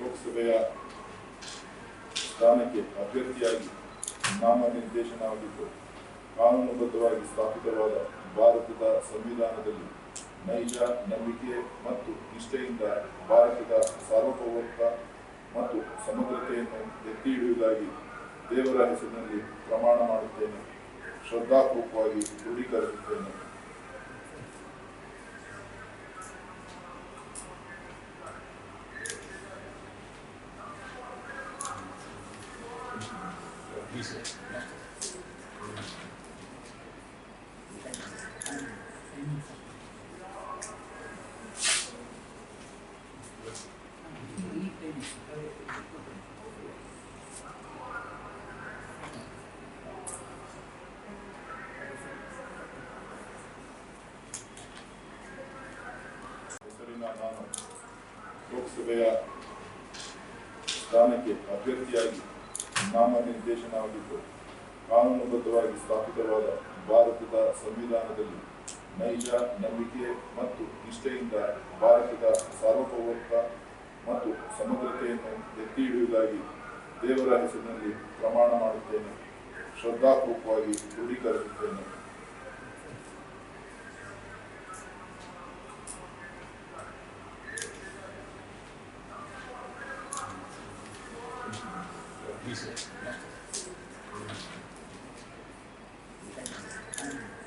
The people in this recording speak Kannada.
ಲೋಕಸಭೆಯ ಸ್ಥಾನಕ್ಕೆ ಅಭ್ಯರ್ಥಿಯಾಗಿ ನಾಮನಿರ್ದೇಶನವಾಗಿದ್ದು ಕಾನೂನುಬದ್ಧವಾಗಿ ಸ್ಥಾಪಿತವಾದ ಭಾರತದ ಸಂವಿಧಾನದಲ್ಲಿ ನೈಜ ನಂಬಿಕೆ ಮತ್ತು ನಿಷ್ಠೆಯಿಂದ ಭಾರತದ ಸಾರ್ವಭೌಮತ್ವ ಮತ್ತು ಸಮಗ್ರತೆಯನ್ನು ಎತ್ತಿ ಹಿಡಿಯುವುದಾಗಿ ದೇವರ ಹೆಸರಿನಲ್ಲಿ ಪ್ರಮಾಣ ಮಾಡುತ್ತೇನೆ. ಶ್ರದ್ಧಾಪೂರ್ವಕವಾಗಿ ದೃಢೀಕರಿಸುತ್ತೇನೆ. ಹೆಸರಿನ ನಾನು ಲೋಕಸಭೆಯ ಸ್ಥಾನಕ್ಕೆ ಅಭ್ಯರ್ಥಿಯಾಗಿ ನಾಮನಿರ್ದೇಶನವಾಗಿದ್ದು ಕಾನೂನುಬದ್ಧವಾಗಿ ಸ್ಥಾಪಿತವಾದ ಭಾರತದ ಸಂವಿಧಾನದಲ್ಲಿ ನೈಜ, ನಂಬಿಕೆ ಮತ್ತು ನಿಷ್ಠೆಯಿಂದ ಭಾರತದ ಸಾರ್ವಭೌಮತ್ವ ಮತ್ತು ಸಮಗ್ರತೆಯನ್ನು ಎತ್ತಿ ಹಿಡಿಯುವುದಾಗಿ ದೇವರ ಹೆಸರಿನಲ್ಲಿ ಪ್ರಮಾಣ ಮಾಡುತ್ತೇನೆ. ಶ್ರದ್ಧಾಪೂರ್ವಕವಾಗಿ ದೃಢೀಕರಿಸುತ್ತೇನೆ. Thank you.